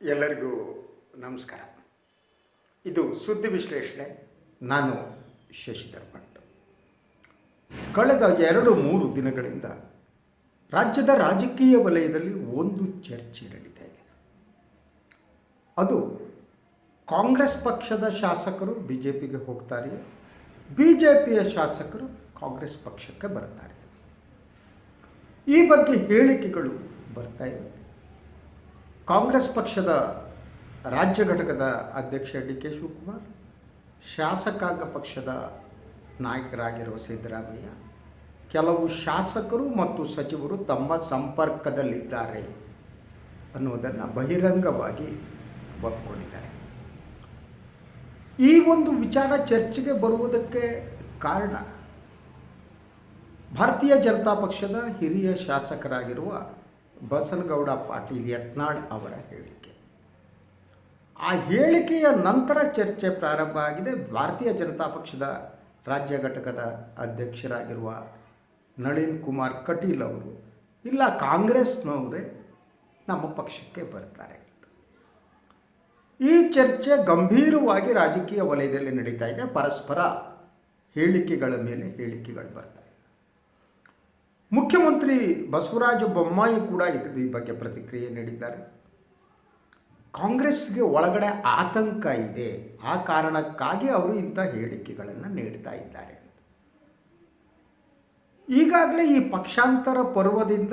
ಎಲ್ಲರಿಗೂ ನಮಸ್ಕಾರ. ಇದು ಸುದ್ದಿ ವಿಶ್ಲೇಷಣೆ, ನಾನು ಶಶಿಧರ್ ಭಟ್ ಕಳೆದ ಎರಡು ಮೂರು ದಿನಗಳಿಂದ ರಾಜ್ಯದ ರಾಜಕೀಯ ವಲಯದಲ್ಲಿ ಒಂದು ಚರ್ಚೆ ನಡೀತಾ ಇದೆ ಅದು ಕಾಂಗ್ರೆಸ್ ಪಕ್ಷದ ಶಾಸಕರು ಬಿ ಜೆ ಪಿಗೆ ಹೋಗ್ತಾರೆ ಬಿ ಜೆ ಪಿಯ ಶಾಸಕರು ಕಾಂಗ್ರೆಸ್ ಪಕ್ಷಕ್ಕೆ ಬರ್ತಾರೆ. ಈ ಬಗ್ಗೆ ಹೇಳಿಕೆಗಳು ಬರ್ತಾ ಇವೆ. ಕಾಂಗ್ರೆಸ್ ಪಕ್ಷದ ರಾಜ್ಯ ಘಟಕದ ಅಧ್ಯಕ್ಷ ಡಿ ಕೆ ಶಿವಕುಮಾರ್, ಶಾಸಕಾಂಗ ಪಕ್ಷದ ನಾಯಕರಾಗಿರುವ ಸಿದ್ದರಾಮಯ್ಯ, ಕೆಲವು ಶಾಸಕರು ಮತ್ತು ಸಚಿವರು ತಮ್ಮ ಸಂಪರ್ಕದಲ್ಲಿದ್ದಾರೆ ಅನ್ನುವುದನ್ನು ಬಹಿರಂಗವಾಗಿ ಒಪ್ಪಿಕೊಂಡಿದ್ದಾರೆ ಈ ಒಂದು ವಿಚಾರ ಚರ್ಚೆಗೆ ಬರುವುದಕ್ಕೆ ಕಾರಣ, ಭಾರತೀಯ ಜನತಾ ಪಕ್ಷದ ಹಿರಿಯ ಶಾಸಕರಾಗಿರುವ ಬಸನಗೌಡ ಪಾಟೀಲ್ ಯತ್ನಾಳ್ ಅವರ ಹೇಳಿಕೆ. ಆ ಹೇಳಿಕೆಯ ನಂತರ ಚರ್ಚೆ ಪ್ರಾರಂಭ ಆಗಿದೆ. ಭಾರತೀಯ ಜನತಾ ಪಕ್ಷದ ರಾಜ್ಯ ಘಟಕದ ಅಧ್ಯಕ್ಷರಾಗಿರುವ ನಳಿನ್ ಕುಮಾರ್ ಕಟೀಲ್ ಅವರು ಇಲ್ಲ ಕಾಂಗ್ರೆಸ್ನವರೇ ನಮ್ಮ ಪಕ್ಷಕ್ಕೆ ಬರ್ತಾರೆ ಈ ಚರ್ಚೆ ಗಂಭೀರವಾಗಿ ರಾಜಕೀಯ ವಲಯದಲ್ಲಿ ನಡೀತಾ ಇದೆ. ಪರಸ್ಪರ ಹೇಳಿಕೆಗಳ ಮೇಲೆ ಹೇಳಿಕೆಗಳು ಬರ್ತಾ ಮುಖ್ಯಮಂತ್ರಿ ಬಸವರಾಜ ಬೊಮ್ಮಾಯಿ ಕೂಡ ಈ ಬಗ್ಗೆ ಪ್ರತಿಕ್ರಿಯೆ ನೀಡಿದ್ದಾರೆ. ಕಾಂಗ್ರೆಸ್ಗೆ ಒಳಗಡೆ ಆತಂಕ ಇದೆ. ಆ ಕಾರಣಕ್ಕಾಗಿ ಅವರು ಇಂಥ ಹೇಳಿಕೆಗಳನ್ನು ನೀಡ್ತಾ ಇದ್ದಾರೆ. ಈಗಾಗಲೇ ಈ ಪಕ್ಷಾಂತರ ಪರ್ವದಿಂದ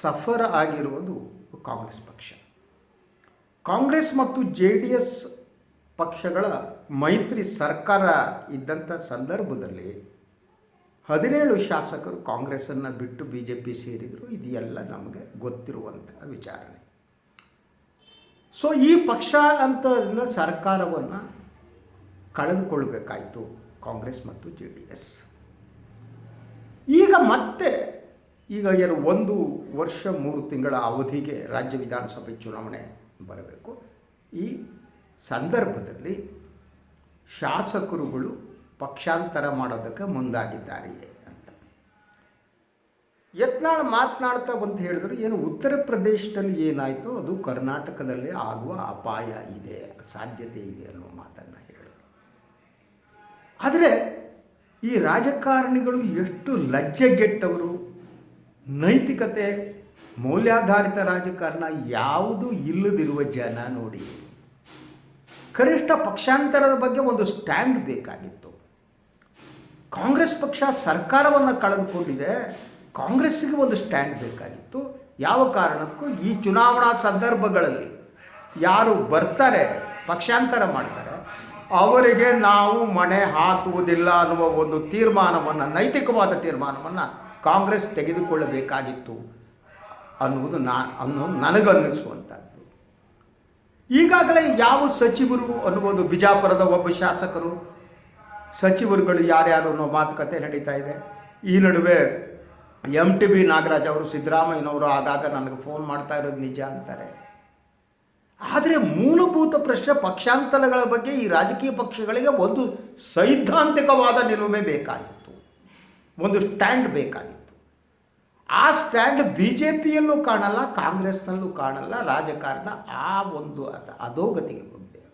ಸಫರ್ ಆಗಿರುವುದು ಕಾಂಗ್ರೆಸ್ ಪಕ್ಷ. ಕಾಂಗ್ರೆಸ್ ಮತ್ತು ಜೆ ಡಿ ಎಸ್ ಪಕ್ಷಗಳ ಮೈತ್ರಿ ಸರ್ಕಾರ ಇದ್ದಂಥ ಸಂದರ್ಭದಲ್ಲಿ ಹದಿನೇಳು ಶಾಸಕರು ಕಾಂಗ್ರೆಸ್ಸನ್ನು ಬಿಟ್ಟು ಬಿ ಜೆ ಪಿ ಸೇರಿದರು, ಇದೆಲ್ಲ ನಮಗೆ ಗೊತ್ತಿರುವಂಥ ವಿಚಾರಣೆ. ಸೊ ಈ ಪಕ್ಷ ಅಂತದಿಂದ ಸರ್ಕಾರವನ್ನು ಕಳೆದುಕೊಳ್ಬೇಕಾಯಿತು ಕಾಂಗ್ರೆಸ್ ಮತ್ತು ಜೆ ಡಿ ಎಸ್. ಈಗ ಮತ್ತೆ, ಈಗ ಏನು ಒಂದು ವರ್ಷ, ಮೂರು ತಿಂಗಳ ಅವಧಿಗೆ ರಾಜ್ಯ ವಿಧಾನಸಭೆ ಚುನಾವಣೆ ಬರಬೇಕು. ಈ ಸಂದರ್ಭದಲ್ಲಿ ಶಾಸಕರುಗಳು ಪಕ್ಷಾಂತರ ಮಾಡೋದಕ್ಕೆ ಮುಂದಾಗಿದ್ದಾರೆ ಅಂತ. ಯತ್ನಾಳ್ ಮಾತನಾಡ್ತಾ ಬಂತ ಹೇಳಿದ್ರು, ಏನು ಉತ್ತರ ಪ್ರದೇಶದಲ್ಲಿ ಏನಾಯಿತು ಅದು ಕರ್ನಾಟಕದಲ್ಲಿ ಆಗುವ ಅಪಾಯ ಇದೆ, ಸಾಧ್ಯತೆ ಇದೆ ಅನ್ನೋ ಮಾತನ್ನು ಹೇಳಿದರು. ಆದರೆ ಈ ರಾಜಕಾರಣಿಗಳು ಎಷ್ಟು ಲಜ್ಜೆಗೆಟ್ಟವರು. ನೈತಿಕತೆ, ಮೌಲ್ಯಾಧಾರಿತ ರಾಜಕಾರಣ ಯಾವುದು ಇಲ್ಲದಿರುವ ಜನ ನೋಡಿ. ಕನಿಷ್ಠ ಪಕ್ಷಾಂತರದ ಬಗ್ಗೆ ಒಂದು ಸ್ಟ್ಯಾಂಡ್ ಬೇಕಾಗಿತ್ತು. ಕಾಂಗ್ರೆಸ್ ಪಕ್ಷ ಸರ್ಕಾರವನ್ನು ಕಳೆದುಕೊಂಡಿದೆ, ಕಾಂಗ್ರೆಸ್ಸಿಗೆ ಒಂದು ಸ್ಟ್ಯಾಂಡ್ ಬೇಕಾಗಿತ್ತು. ಯಾವ ಕಾರಣಕ್ಕೂ ಈ ಚುನಾವಣಾ ಸಂದರ್ಭಗಳಲ್ಲಿ ಯಾರು ಬರ್ತಾರೆ, ಪಕ್ಷಾಂತರ ಮಾಡ್ತಾರೆ, ಅವರಿಗೆ ನಾವು ಮಣೆ ಹಾಕುವುದಿಲ್ಲ ಅನ್ನುವ ಒಂದು ತೀರ್ಮಾನವನ್ನು, ನೈತಿಕವಾದ ತೀರ್ಮಾನವನ್ನು ಕಾಂಗ್ರೆಸ್ ತೆಗೆದುಕೊಳ್ಳಬೇಕಾಗಿತ್ತು ಅನ್ನುವುದು ನಾ ಅನ್ನೋದು ನನಗನ್ನಿಸುವಂಥದ್ದು. ಈಗಾಗಲೇ ಯಾವ ಸಚಿವರು ಅನ್ನುವುದು ಬಿಜಾಪುರದ ಒಬ್ಬ ಶಾಸಕರು ಸಚಿವರುಗಳು ಯಾರ್ಯಾರು ಅನ್ನೋ ಮಾತುಕತೆ ನಡೀತಾ ಇದೆ. ಈ ನಡುವೆ ಎಂ ಟಿ ಬಿ ನಾಗರಾಜ್ ಅವರು ಸಿದ್ದರಾಮಯ್ಯನವರು ಆಗಾಗ ನನಗೆ ಫೋನ್ ಮಾಡ್ತಾ ಇರೋದು ನಿಜ ಅಂತಾರೆ. ಆದರೆ ಮೂಲಭೂತ ಪ್ರಶ್ನೆ ಪಕ್ಷಾಂತರಗಳ ಬಗ್ಗೆ ಈ ರಾಜಕೀಯ ಪಕ್ಷಗಳಿಗೆ ಒಂದು ಸೈದ್ಧಾಂತಿಕವಾದ ನಿಲುಮೆ ಬೇಕಾಗಿತ್ತು. ಒಂದು ಸ್ಟ್ಯಾಂಡ್ ಬೇಕಾಗಿತ್ತು. ಆ ಸ್ಟ್ಯಾಂಡ್ ಬಿ ಜೆ ಪಿಯಲ್ಲೂ ಕಾಣಲ್ಲ, ಕಾಂಗ್ರೆಸ್ನಲ್ಲೂ ಕಾಣಲ್ಲ, ರಾಜಕಾರಣ ಆ ಒಂದು ಅಧೋಗತಿಗೆ ಬಂದಿದೆ.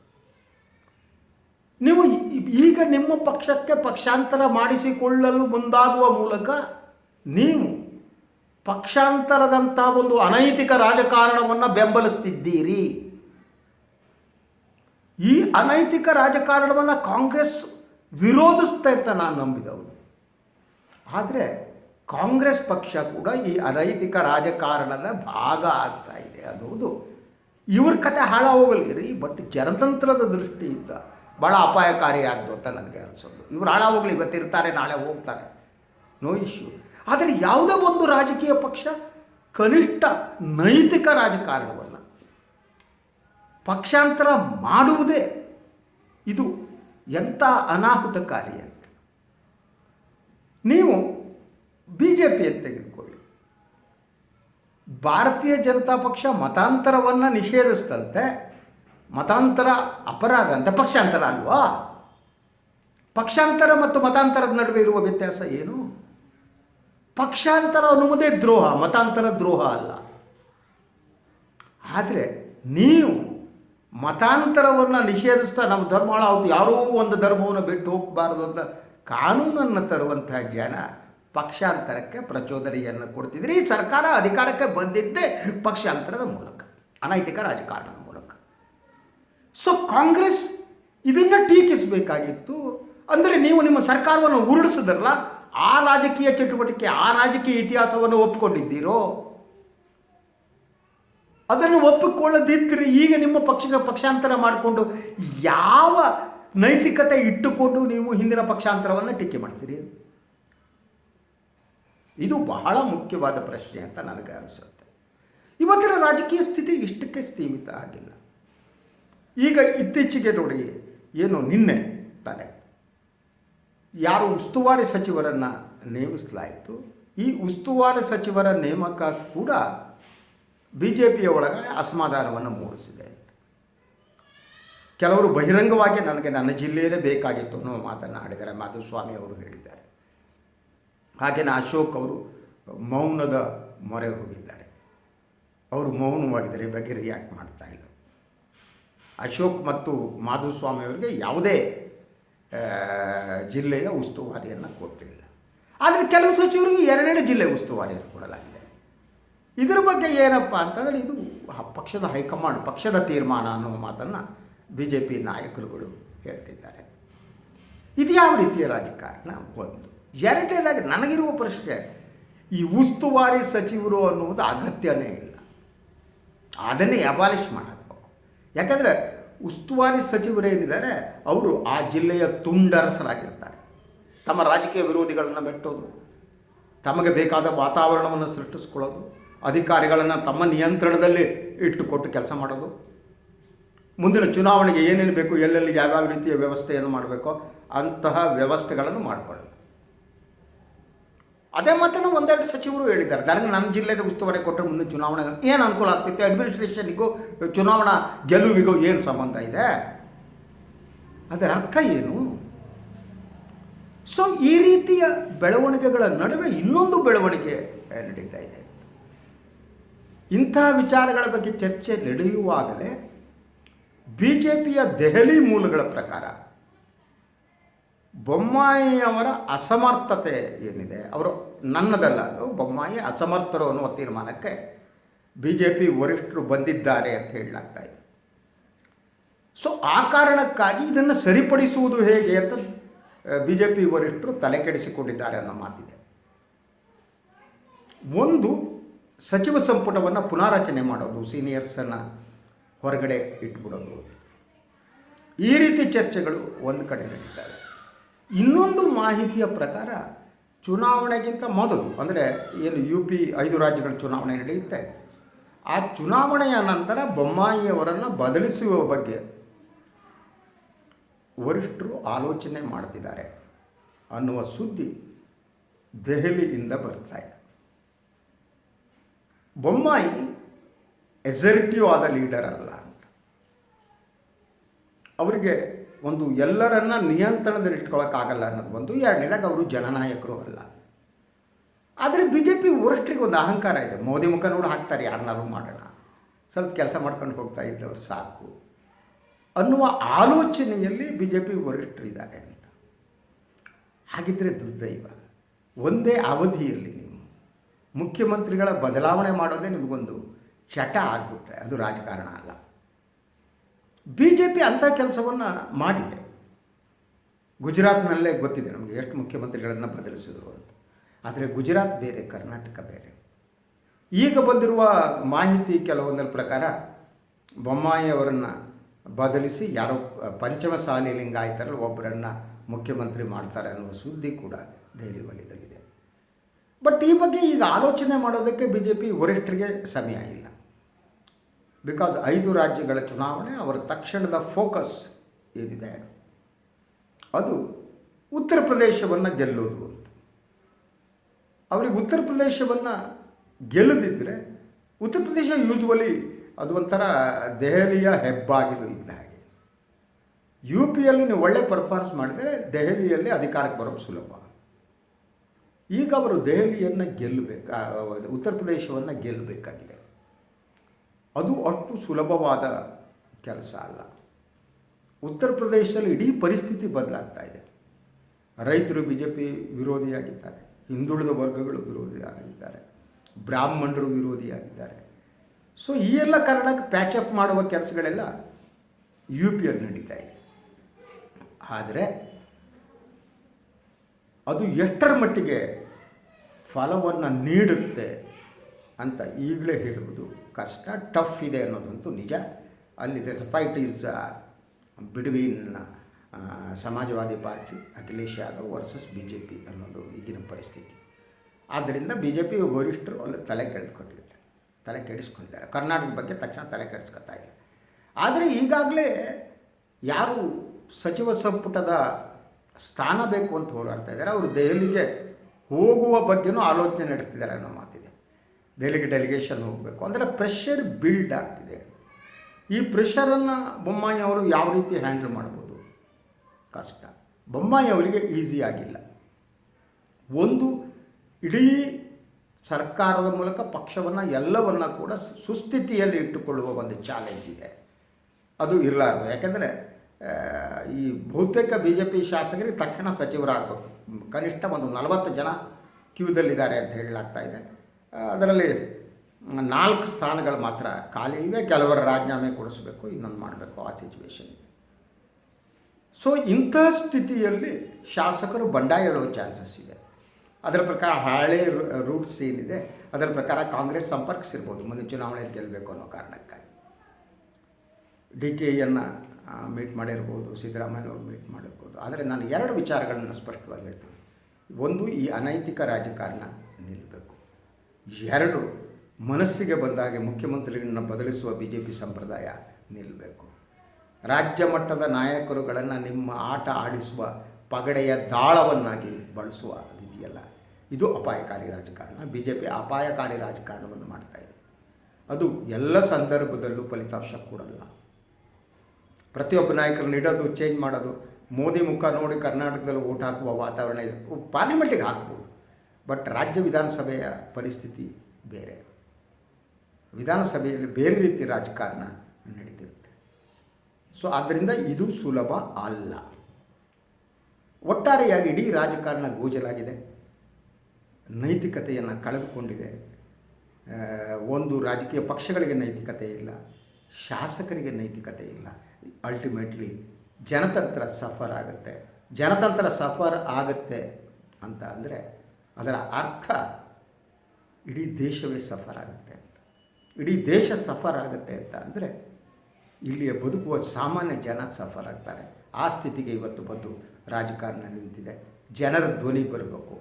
ನೀವು ಈಗ ನಿಮ್ಮ ಪಕ್ಷಕ್ಕೆ ಪಕ್ಷಾಂತರ ಮಾಡಿಸಿಕೊಳ್ಳಲು ಮುಂದಾಗುವ ಮೂಲಕ ನೀವು ಪಕ್ಷಾಂತರದಂಥ ಒಂದು ಅನೈತಿಕ ರಾಜಕಾರಣವನ್ನು ಬೆಂಬಲಿಸ್ತಿದ್ದೀರಿ. ಈ ಅನೈತಿಕ ರಾಜಕಾರಣವನ್ನು ಕಾಂಗ್ರೆಸ್ ವಿರೋಧಿಸ್ತಾ ಅಂತ ನಾನು ನಂಬಿದವನು. ಆದರೆ ಕಾಂಗ್ರೆಸ್ ಪಕ್ಷ ಕೂಡ ಈ ಅನೈತಿಕ ರಾಜಕಾರಣದ ಭಾಗ ಆಗ್ತಾ ಇದೆ ಅನ್ನೋದು. ಇವ್ರ ಕತೆ ಹಾಳ ರೀ ಬಟ್ ಜನತಂತ್ರದ ದೃಷ್ಟಿಯಿಂದ ಭಾಳ ಅಪಾಯಕಾರಿಯಾದ್ದು ಅಂತ ನನಗೆ ಅನಿಸೋದು. ಇವ್ರು ಹಾಳ ಹೋಗಲಿ ಇವತ್ತಿರ್ತಾರೆ ನಾಳೆ ಹೋಗ್ತಾರೆ. ನೋ ಇಶ್ಯೂ ಆದರೆ ಯಾವುದೇ ಒಂದು ರಾಜಕೀಯ ಪಕ್ಷ ಕನಿಷ್ಠ ನೈತಿಕ ರಾಜಕಾರಣವನ್ನು ಪಕ್ಷಾಂತರ ಮಾಡುವುದೇ ಇದು ಎಂಥ ಅನಾಹುತಕಾರಿ ಅಂತ. ನೀವು ಬಿ ಜೆ ಪಿಯನ್ನು ತೆಗೆದುಕೊಳ್ಳಿ. ಭಾರತೀಯ ಜನತಾ ಪಕ್ಷ ಮತಾಂತರವನ್ನು ನಿಷೇಧಿಸ್ತಂತೆ ಮತಾಂತರ ಅಪರಾಧ ಅಂತ ಪಕ್ಷಾಂತರ ಅಲ್ವಾ? ಪಕ್ಷಾಂತರ ಮತ್ತು ಮತಾಂತರದ ನಡುವೆ ಇರುವ ವ್ಯತ್ಯಾಸ ಏನು? ಪಕ್ಷಾಂತರ ಅನ್ನುವುದೇ ದ್ರೋಹ, ಮತಾಂತರ ದ್ರೋಹ ಅಲ್ಲ. ಆದರೆ ನೀವು ಮತಾಂತರವನ್ನು ನಿಷೇಧಿಸ್ತಾ ನಮ್ಮ ಧರ್ಮ ಹಾಳಾಗುತ್ತೆ ಯಾರೋ ಒಂದು ಧರ್ಮವನ್ನು ಬಿಟ್ಟು ಹೋಗಬಾರದು ಅಂತ ಕಾನೂನನ್ನು ತರುವಂತಹ ಜನ ಪಕ್ಷಾಂತರಕ್ಕೆ ಪ್ರಚೋದನೆಯನ್ನು ಕೊಡ್ತಿದ್ರೆ. ಈ ಸರ್ಕಾರ ಅಧಿಕಾರಕ್ಕೆ ಬಂದಿದ್ದೇ ಪಕ್ಷಾಂತರದ ಮೂಲಕ, ಅನೈತಿಕ ರಾಜಕಾರಣದ ಸೊ ಕಾಂಗ್ರೆಸ್ ಇದನ್ನು ಟೀಕಿಸಬೇಕಾಗಿತ್ತು. ಅಂದರೆ ನೀವು ನಿಮ್ಮ ಸರ್ಕಾರವನ್ನು ಉರುಳಿಸಿದ್ರಲ್ಲ, ಆ ರಾಜಕೀಯ ಚಟುವಟಿಕೆ, ಆ ರಾಜಕೀಯ ಇತಿಹಾಸವನ್ನು ಒಪ್ಪಿಕೊಂಡಿದ್ದೀರೋ? ಅದನ್ನು ಒಪ್ಪಿಕೊಳ್ಳದಿದ್ದರೆ ಈಗ ನಿಮ್ಮ ಪಕ್ಷಕ್ಕೆ ಪಕ್ಷಾಂತರ ಮಾಡಿಕೊಂಡು ಯಾವ ನೈತಿಕತೆ ಇಟ್ಟುಕೊಂಡು ನೀವು ಹಿಂದಿನ ಪಕ್ಷಾಂತರವನ್ನು ಟೀಕೆ ಮಾಡ್ತೀರಿ? ಇದು ಬಹಳ ಮುಖ್ಯವಾದ ಪ್ರಶ್ನೆ ಅಂತ ನನಗೆ ಅನಿಸುತ್ತೆ. ಇವತ್ತಿನ ರಾಜಕೀಯ ಸ್ಥಿತಿ ಇಷ್ಟಕ್ಕೆ ಸೀಮಿತ ಆಗಿಲ್ಲ. ಈಗ ಇತ್ತೀಚೆಗೆ ನೋಡಿ, ಏನು ನಿನ್ನೆ ತಾನೆ. ಯಾರು ಉಸ್ತುವಾರಿ ಸಚಿವರನ್ನು ನೇಮಿಸಲಾಯಿತು, ಈ ಉಸ್ತುವಾರಿ ಸಚಿವರ ನೇಮಕ ಕೂಡ ಬಿ ಜೆ ಪಿಯ ಒಳಗಡೆ ಅಸಮಾಧಾನವನ್ನು ಮೂಡಿಸಿದೆ. ಕೆಲವರು ಬಹಿರಂಗವಾಗಿ ನನಗೆ ನನ್ನ ಜಿಲ್ಲೆಯೇ ಬೇಕಾಗಿತ್ತು ಅನ್ನೋ ಮಾತನ್ನು ಆಡಿದ್ದಾರೆ, ಮಾಧುಸ್ವಾಮಿ ಅವರು ಹೇಳಿದ್ದಾರೆ. ಹಾಗೆಯೇ ಅಶೋಕ್ ಅವರು ಮೌನದ ಮೊರೆ ಹೋಗಿದ್ದಾರೆ. ಅವರು ಮೌನವಾಗಿದ್ದಾರೆ, ಈ ಬಗ್ಗೆ ರಿಯಾಕ್ಟ್ ಮಾಡ್ತಾ ಇಲ್ಲ. ಅಶೋಕ್ ಮತ್ತು ಮಾಧುಸ್ವಾಮಿ ಅವರಿಗೆ ಯಾವುದೇ ಜಿಲ್ಲೆಯ ಉಸ್ತುವಾರಿಯನ್ನು ಕೊಟ್ಟಿಲ್ಲ. ಆದರೆ ಕೆಲವು ಸಚಿವರಿಗೆ ಎರಡೆರಡು ಜಿಲ್ಲೆ ಉಸ್ತುವಾರಿಯನ್ನು ಕೊಡಲಾಗಿದೆ. ಇದರ ಬಗ್ಗೆ ಏನಪ್ಪ ಅಂತಂದರೆ ಇದು ಪಕ್ಷದ ಹೈಕಮಾಂಡ್, ಪಕ್ಷದ ತೀರ್ಮಾನ ಅನ್ನುವ ಮಾತನ್ನು ಬಿ ಜೆ ಪಿ ನಾಯಕರುಗಳು ಹೇಳ್ತಿದ್ದಾರೆ. ಇದು ಯಾವ ರೀತಿಯ ರಾಜಕಾರಣ? ಒಂದು. ಎರಡನೇದಾಗಿ ನನಗಿರುವ ಪ್ರಶ್ನೆ, ಈ ಉಸ್ತುವಾರಿ ಸಚಿವರು ಅನ್ನುವುದು ಅಗತ್ಯನೇ ಇಲ್ಲ. ಅದನ್ನೇ ಅಬಾಲಿಷ್ ಮಾಡಬೇಕು. ಯಾಕಂದರೆ ಉಸ್ತುವಾರಿ ಸಚಿವರೇನಿದ್ದಾರೆ ಅವರು ಆ ಜಿಲ್ಲೆಯ ತುಂಡರಸರಾಗಿರ್ತಾರೆ. ತಮ್ಮ ರಾಜಕೀಯ ವಿರೋಧಿಗಳನ್ನು ಮೆಟ್ಟೋದು, ತಮಗೆ ಬೇಕಾದ ವಾತಾವರಣವನ್ನು ಸೃಷ್ಟಿಸ್ಕೊಳ್ಳೋದು, ಅಧಿಕಾರಿಗಳನ್ನು ತಮ್ಮ ನಿಯಂತ್ರಣದಲ್ಲಿ ಇಟ್ಟುಕೊಟ್ಟು ಕೆಲಸ ಮಾಡೋದು. ಮುಂದಿನ ಚುನಾವಣೆಗೆ ಏನೇನು ಬೇಕು, ಎಲ್ಲೆಲ್ಲಿ ಯಾವ್ಯಾವ ರೀತಿಯ ವ್ಯವಸ್ಥೆಯನ್ನು ಮಾಡಬೇಕೋ ಅಂತಹ ವ್ಯವಸ್ಥೆಗಳನ್ನು ಮಾಡಿಕೊಳ್ಳೋದು. ಅದೇ ಮಾತನ್ನು ಒಂದೆರಡು ಸಚಿವರು ಹೇಳಿದ್ದಾರೆ. ನನಗೆ ನಮ್ಮ ಜಿಲ್ಲೆದ ಉಸ್ತುವಾರಿ ಕೊಟ್ಟರೆ ಮುಂದೆ ಚುನಾವಣೆ ಏನು ಅನುಕೂಲ ಆಗ್ತಿತ್ತು ಅಡ್ಮಿನಿಸ್ಟ್ರೇಷನ್ಗೂ ಚುನಾವಣಾ ಗೆಲುವಿಗೂ ಏನು ಸಂಬಂಧ ಇದೆ? ಅದರ ಅರ್ಥ ಏನು? ಸೊ ಈ ರೀತಿಯ ಬೆಳವಣಿಗೆಗಳ ನಡುವೆ ಇನ್ನೊಂದು ಬೆಳವಣಿಗೆ ನಡೀತಾ ಇದೆ. ಇಂತಹ ವಿಚಾರಗಳ ಬಗ್ಗೆ ಚರ್ಚೆ ನಡೆಯುವಾಗಲೇ ಬಿ ಜೆ ಪಿಯ ದೆಹಲಿ ಮೂಲಗಳ ಪ್ರಕಾರ ಬೊಮ್ಮಾಯಿಯವರ ಅಸಮರ್ಥತೆ ಏನಿದೆ? ಅವರು ನನ್ನದಲ್ಲ ಅದು. ಬೊಮ್ಮಾಯಿ ಅಸಮರ್ಥರು ಅನ್ನುವ ತೀರ್ಮಾನಕ್ಕೆ ಬಿ ಜೆ ಪಿ ವರಿಷ್ಠರು ಬಂದಿದ್ದಾರೆ ಅಂತ ಹೇಳಲಾಗ್ತಾ ಇದೆ. ಸೊ ಆ ಕಾರಣಕ್ಕಾಗಿ ಇದನ್ನು ಸರಿಪಡಿಸುವುದು ಹೇಗೆ ಅಂತ ಬಿ ಜೆ ಪಿ ವರಿಷ್ಠರು ತಲೆ ಕೆಡಿಸಿಕೊಂಡಿದ್ದಾರೆ ಅನ್ನೋ ಮಾತಿದೆ. ಒಂದು, ಸಚಿವ ಸಂಪುಟವನ್ನು ಪುನಾರಚನೆ ಮಾಡೋದು, ಸೀನಿಯರ್ಸನ್ನು ಹೊರಗಡೆ ಇಟ್ಬಿಡೋದು. ಈ ರೀತಿ ಚರ್ಚೆಗಳು ಒಂದು ಕಡೆ ನಡೀತವೆ ಇನ್ನೊಂದು ಮಾಹಿತಿಯ ಪ್ರಕಾರ ಚುನಾವಣೆಗಿಂತ ಮೊದಲು, ಅಂದರೆ ಏನು ಯು ಪಿ ಐದು ರಾಜ್ಯಗಳ ಚುನಾವಣೆ ನಡೆಯುತ್ತೆ, ಆ ಚುನಾವಣೆಯ ನಂತರ ಬೊಮ್ಮಾಯಿಯವರನ್ನು ಬದಲಿಸುವ ಬಗ್ಗೆ ವರಿಷ್ಠರು ಆಲೋಚನೆ ಮಾಡ್ತಿದ್ದಾರೆ ಅನ್ನುವ ಸುದ್ದಿ ದೆಹಲಿಯಿಂದ ಬರ್ತಾ ಇದೆ. ಬೊಮ್ಮಾಯಿ ಎಕ್ಸರಿಟಿವ್ ಆದ ಲೀಡರ್ ಅಲ್ಲ ಅಂತ. ಅವರಿಗೆ ಒಂದು ಎಲ್ಲರನ್ನ ನಿಯಂತ್ರಣದಲ್ಲಿ ಆಗಲ್ಲ ಅನ್ನೋದು ಒಂದು ಎರಡನೇದಾಗ ಅವರು ಜನನಾಯಕರು ಅಲ್ಲ. ಆದರೆ ಬಿ ಜೆ ಪಿ ವರಿಷ್ಠರಿಗೆ ಒಂದು ಅಹಂಕಾರ ಇದೆ. ಮೋದಿ ಮುಖ ನೋಡಿ ಹಾಕ್ತಾರೆ ಯಾರನ್ನಾರು ಮಾಡೋಣ. ಸ್ವಲ್ಪ ಕೆಲಸ ಮಾಡ್ಕೊಂಡು ಹೋಗ್ತಾ ಇದ್ದವ್ರು ಸಾಕು. ಅನ್ನುವ ಆಲೋಚನೆಯಲ್ಲಿ ಬಿ ಜೆ ಪಿ ವರಿಷ್ಠರಿದ್ದಾರೆ ಅಂತ. ಹಾಗಿದ್ದರೆ ದುರ್ದೈವ. ಒಂದೇ ಅವಧಿಯಲ್ಲಿ ನೀವು ಮುಖ್ಯಮಂತ್ರಿಗಳ ಬದಲಾವಣೆ ಮಾಡೋದೇ ನಿಮಗೊಂದು ಚಟ ಆಗಿಬಿಟ್ರೆ, ಅದು ರಾಜಕಾರಣ ಅಲ್ಲ. ಬಿ ಜೆ ಪಿ ಅಂಥ ಕೆಲಸವನ್ನು ಮಾಡಿದೆ. ಗುಜರಾತ್ನಲ್ಲೇ ಗೊತ್ತಿದೆ ನಮಗೆ ಎಷ್ಟು ಮುಖ್ಯಮಂತ್ರಿಗಳನ್ನು ಬದಲಿಸಿದ್ರು ಅಂತ. ಆದರೆ ಗುಜರಾತ್ ಬೇರೆ, ಕರ್ನಾಟಕ ಬೇರೆ. ಈಗ ಬಂದಿರುವ ಮಾಹಿತಿ ಕೆಲವೊಂದರ ಪ್ರಕಾರ ಬೊಮ್ಮಾಯಿ ಅವರನ್ನು ಬದಲಿಸಿ ಯಾರೋ ಪಂಚಮ ಸಾಲಿ ಲಿಂಗಾಯತರಲ್ಲಿ ಒಬ್ಬರನ್ನು ಮುಖ್ಯಮಂತ್ರಿ ಮಾಡ್ತಾರೆ ಅನ್ನುವ ಸುದ್ದಿ ಕೂಡ ದೆಹಲಿ ವಲಯದಲ್ಲಿದೆ. ಬಟ್ ಈ ಬಗ್ಗೆ ಈಗ ಆಲೋಚನೆ ಮಾಡೋದಕ್ಕೆ ಬಿ ಜೆ ಪಿ ವರಿಷ್ಠರಿಗೆ ಸಮಯ ಇಲ್ಲ. ಬಿಕಾಸ್ ಐದು ರಾಜ್ಯಗಳ ಚುನಾವಣೆ, ಅವರ ತಕ್ಷಣದ ಫೋಕಸ್ ಏನಿದೆ? ಅದು ಉತ್ತರ ಪ್ರದೇಶವನ್ನು ಗೆಲ್ಲೋದು ಅಂತ. ಅವರಿಗೆ ಉತ್ತರ ಪ್ರದೇಶವನ್ನು ಗೆಲ್ಲದಿದ್ದರೆ ಉತ್ತರ ಪ್ರದೇಶ ಯೂಶ್ವಲಿ ಅದು ಒಂಥರ ದೆಹಲಿಯ ಹೆಬ್ಬಾಗಿಲು ಇದ್ದ ಹಾಗೆ. ಯು ಪಿಯಲ್ಲಿ ನೀವು ಒಳ್ಳೆ ಪರ್ಫಾರ್ಮೆನ್ಸ್ ಮಾಡಿದರೆ ದೆಹಲಿಯಲ್ಲಿ ಅಧಿಕಾರಕ್ಕೆ ಬರೋದು ಸುಲಭ. ಈಗ ಅವರು ದೆಹಲಿಯನ್ನು ಗೆಲ್ಲಬೇಕು, ಉತ್ತರ ಪ್ರದೇಶವನ್ನು ಗೆಲ್ಲಬೇಕಾಗಿದೆ. ಅದು ಅಷ್ಟು ಸುಲಭವಾದ ಕೆಲಸ ಅಲ್ಲ. ಉತ್ತರ ಪ್ರದೇಶದಲ್ಲಿ ಇಡೀ ಪರಿಸ್ಥಿತಿ ಬದಲಾಗ್ತಾ ಇದೆ. ರೈತರು ಬಿ ಜೆ ಪಿ ವಿರೋಧಿಯಾಗಿದ್ದಾರೆ. ಹಿಂದುಳಿದ ವರ್ಗಗಳು ವಿರೋಧಿಯಾಗಿದ್ದಾರೆ. ಬ್ರಾಹ್ಮಣರು ವಿರೋಧಿಯಾಗಿದ್ದಾರೆ. ಸೊ ಈ ಎಲ್ಲ ಕಾರಣಕ್ಕೆ ಪ್ಯಾಚಪ್ ಮಾಡುವ ಕೆಲಸಗಳೆಲ್ಲ ಯು ಪಿಯಲ್ಲಿ ನಡೀತಾ ಇದೆ. ಆದರೆ ಅದು ಎಷ್ಟರ ಮಟ್ಟಿಗೆ ಫಲವನ್ನು ನೀಡುತ್ತೆ ಅಂತ ಈಗಲೇ ಹೇಳುವುದು ಕಷ್ಟ ಟಫ್ ಇದೆ ಅನ್ನೋದಂತೂ ನಿಜ. ಅಲ್ಲಿದೆ fight is between Samajwadi Party, Akhilesh Yadav versus B J P ಅನ್ನೋದು ಈಗಿನ ಪರಿಸ್ಥಿತಿ. ಆದ್ದರಿಂದ ಬಿ ಜೆ ಪಿ ವರಿಷ್ಠರು ಅಲ್ಲಿ ತಲೆ ಕೆಡಿಸ್ಕೊಂಡಿಲ್ಲ ತಲೆ ಕೆಡಿಸ್ಕೊಂಡಿದ್ದಾರೆ. ಕರ್ನಾಟಕದ ಬಗ್ಗೆ ತಕ್ಷಣ ತಲೆ ಕೆಡಿಸ್ಕೊತಾ ಇಲ್ಲ. ಆದರೆ ಈಗಾಗಲೇ ಯಾರು ಸಚಿವ ಸಂಪುಟದ ಸ್ಥಾನ ಬೇಕು ಅಂತ ಹೋರಾಡ್ತಾ ಇದ್ದಾರೆ. ಅವರು ದೆಹಲಿಗೆ ಹೋಗುವ ಬಗ್ಗೆನೂ ಆಲೋಚನೆ ನಡೆಸ್ತಿದ್ದಾರೆ ಮಾತಿದೆ ದೆಹಲಿಗೆ ಡೆಲಿಗೇಷನ್ ಹೋಗಬೇಕು. ಅಂದರೆ ಪ್ರೆಷರ್ ಬಿಲ್ಡ್ ಆಗ್ತಿದೆ. ಈ ಪ್ರೆಷರನ್ನು ಬೊಮ್ಮಾಯಿ ಅವರು ಯಾವ ರೀತಿ ಹ್ಯಾಂಡಲ್ ಮಾಡ್ಬೋದು? ಕಷ್ಟ. ಬೊಮ್ಮಾಯಿ ಅವರಿಗೆ ಈಸಿ ಆಗಿಲ್ಲ. ಒಂದು, ಇಡೀ ಸರ್ಕಾರದ ಮೂಲಕ ಪಕ್ಷವನ್ನು ಎಲ್ಲವನ್ನ ಕೂಡ ಸುಸ್ಥಿತಿಯಲ್ಲಿ ಇಟ್ಟುಕೊಳ್ಳುವ ಒಂದು ಚಾಲೆಂಜ್ ಇದೆ. ಅದು ಇರಲಾರದು. ಯಾಕೆಂದರೆ ಈ ಬಹುತೇಕ ಬಿ ಜೆ ಪಿ ಶಾಸಕರಿಗೆ ತಕ್ಷಣ ಸಚಿವರಾಗಬೇಕು. ಕನಿಷ್ಠ ಒಂದು ನಲವತ್ತು ಜನ ಕ್ಯೂದಲ್ಲಿದ್ದಾರೆ ಅಂತ ಹೇಳಲಾಗ್ತಾ ಇದೆ. ಅದರಲ್ಲಿ ನಾಲ್ಕು ಸ್ಥಾನಗಳು ಮಾತ್ರ ಖಾಲಿ ಇವೆ. ಕೆಲವರ ರಾಜೀನಾಮೆ ಕೊಡಿಸ್ಬೇಕು, ಇನ್ನೊಂದು ಮಾಡಬೇಕು, ಆ ಸಿಚುವೇಶನ್ ಇದೆ. ಸೊ ಇಂಥ ಸ್ಥಿತಿಯಲ್ಲಿ ಶಾಸಕರು ಬಂಡಾಯ ಹೇಳುವ ಚಾನ್ಸಸ್ ಇದೆ. ಅದರ ಪ್ರಕಾರ ಹಳೆ ರೂಟ್ಸ್ ಏನಿದೆ, ಅದರ ಪ್ರಕಾರ ಕಾಂಗ್ರೆಸ್ ಸಂಪರ್ಕಿಸಿರ್ಬೋದು, ಮುಂದೆ ಚುನಾವಣೆಯಲ್ಲಿ ಗೆಲ್ಲಬೇಕು ಅನ್ನೋ ಕಾರಣಕ್ಕಾಗಿ. ಡಿ ಕೆ ಎನ್ನು ಮೀಟ್ ಮಾಡಿರ್ಬೋದು, ಸಿದ್ದರಾಮಯ್ಯನವ್ರು ಮೀಟ್ ಮಾಡಿರ್ಬೋದು. ಆದರೆ ನಾನು ಎರಡು ವಿಚಾರಗಳನ್ನು ಸ್ಪಷ್ಟವಾಗಿ ಹೇಳ್ತೀನಿ. ಒಂದು, ಈ ಅನೈತಿಕ ರಾಜಕಾರಣ ನಿಲ್ಲಬೇಕು ಎರಡು ಮನಸ್ಸಿಗೆ ಬಂದಾಗೆ ಮುಖ್ಯಮಂತ್ರಿಗಳನ್ನ ಬದಲಿಸುವ ಬಿ ಜೆ ಪಿ ಸಂಪ್ರದಾಯ ನಿಲ್ಲಬೇಕು ರಾಜ್ಯ ಮಟ್ಟದ ನಾಯಕರುಗಳನ್ನು ನಿಮ್ಮ ಆಟ ಆಡಿಸುವ ಪಗಡೆಯ ದಾಳವನ್ನಾಗಿ ಬಳಸುವ ಇದು ಅಪಾಯಕಾರಿ ರಾಜಕಾರಣ. ಬಿ ಜೆ ಪಿ ಅಪಾಯಕಾರಿ ರಾಜಕಾರಣವನ್ನು ಮಾಡ್ತಾ ಇದೆ. ಅದು ಎಲ್ಲ ಸಂದರ್ಭದಲ್ಲೂ ಫಲಿತಾಂಶ ಕೊಡಲ್ಲ. ಪ್ರತಿಯೊಬ್ಬ ನಾಯಕರನ್ನ ಇಡೋದು ಚೇಂಜ್ ಮಾಡೋದು, ಮೋದಿ ಮುಖ ನೋಡಿ ಕರ್ನಾಟಕದಲ್ಲಿ ಓಟ್ ಹಾಕುವ ವಾತಾವರಣ ಇದೆ. ಪಾರ್ಲಿಮೆಂಟಿಗೆ ಹಾಕ್ಬೋದು. ಬಟ್ ರಾಜ್ಯ ವಿಧಾನಸಭೆಯ ಪರಿಸ್ಥಿತಿ ಬೇರೆ. ವಿಧಾನಸಭೆಯಲ್ಲಿ ಬೇರೆ ರೀತಿ ರಾಜಕಾರಣ ನಡೀತಿರುತ್ತೆ. ಸೊ ಆದ್ದರಿಂದ ಇದು ಸುಲಭ ಅಲ್ಲ. ಒಟ್ಟಾರೆಯಾಗಿ ಇಡೀ ರಾಜಕಾರಣ ಗೋಜಲಾಗಿದೆ. ನೈತಿಕತೆಯನ್ನು ಕಳೆದುಕೊಂಡಿದೆ. ಒಂದು ರಾಜಕೀಯ ಪಕ್ಷಗಳಿಗೆ ನೈತಿಕತೆ ಇಲ್ಲ. ಶಾಸಕರಿಗೆ ನೈತಿಕತೆ ಇಲ್ಲ. ಅಲ್ಟಿಮೇಟ್ಲಿ ಜನತಂತ್ರ ಸಫರ್ ಆಗುತ್ತೆ. ಜನತಂತ್ರ ಸಫರ್ ಆಗುತ್ತೆ ಅಂತ ಅಂದರೆ ಅದರ ಅರ್ಥ ಇಡೀ ದೇಶವೇ ಸಫರ್ ಆಗುತ್ತೆ ಅಂತ. ಇಡೀ ದೇಶ ಸಫರ್ ಆಗುತ್ತೆ ಅಂತ ಅಂದರೆ ಇಲ್ಲಿಯ ಬದುಕುವ ಸಾಮಾನ್ಯ ಜನ ಸಫರ್ ಆಗ್ತಾರೆ. ಆ ಸ್ಥಿತಿಗೆ ಇವತ್ತು ಬಂದು ರಾಜಕಾರಣ ನಿಂತಿದೆ. ಜನರ ಧ್ವನಿ ಬರಬೇಕು.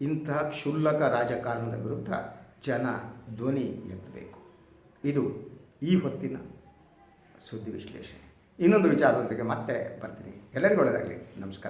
ಇಂತಹ ಕ್ಷುಲ್ಲಕ ರಾಜಕಾರಣದ ವಿರುದ್ಧ ಜನ ಧ್ವನಿ ಎತ್ತಬೇಕು. ಇದು ಈ ಹೊತ್ತಿನ ಸುದ್ದಿ ವಿಶ್ಲೇಷಣೆ. ಇನ್ನೊಂದು ವಿಚಾರದೊಂದಿಗೆ ಮತ್ತೆ ಬರ್ತೀನಿ. ಎಲ್ಲರಿಗೂ ಒಳ್ಳೆಯದಾಗಲಿ. ನಮಸ್ಕಾರ.